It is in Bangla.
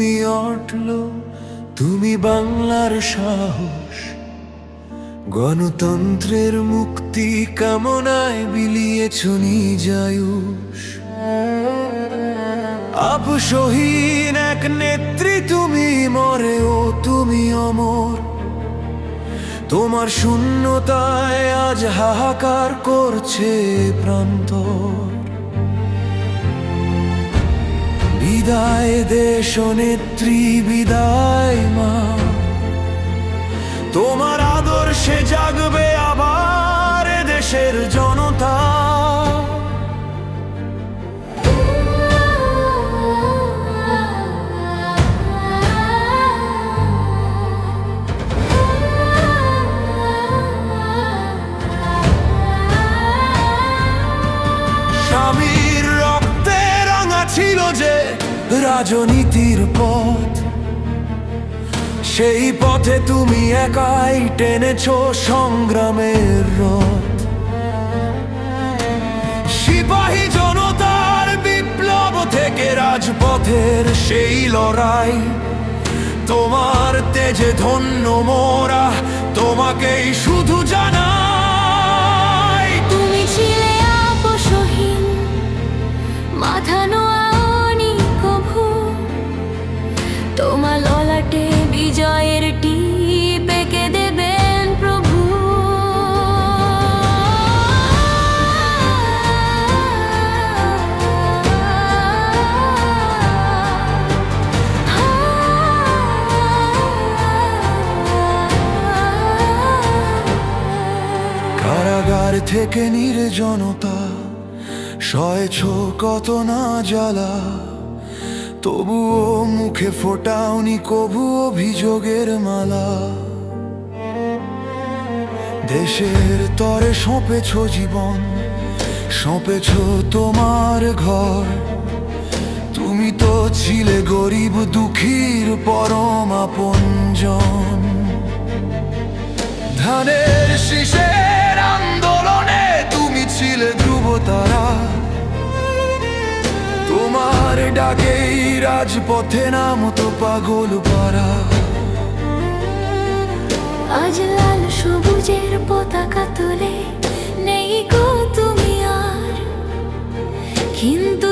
তুমি অটল, তুমি বাংলার সাহস। গণতন্ত্রের মুক্তি কামনায় বিলিয়েছ নিজায়ুষ আপসহীন এক নেত্রী, তুমি মরে ও তুমি অমর। তোমার শূন্যতায় আজ হাহাকার করছে প্রান্তর। বিদায় দেশ নেত্রী বিদায় মা। তোমার আদর্শে জাগবে আবার দেশের জনতা। স্বামীর রক্তে রাঙা ছিল যে রাজনীতির পথ। সেই পথে তুমি একাই টেনেছ সংগ্রামের রথ। সিপাহী জনতার বিপ্লব থেকে রাজপথের সেই লড়াই। তোমার তেজে ধন্য মোরা, তোমাকেই শুধু জানাই থেকে নির্জনতা, সয়েছ কত না জ্বালা। তবুও মুখে ফোটাওনি কবু অভিযোগের মালা। দেশের তরে সঁপেছ জীবন, সঁপেছ তোমার ঘর। তুমি তো ছিলে গরিব দুঃখীর পরম আপনজন। ডাকেই রাজপথে নাম তো পাগল পারা আজ লাল সবুজের পতাকা তুলে নেই গো তুমি আর। কিন্তু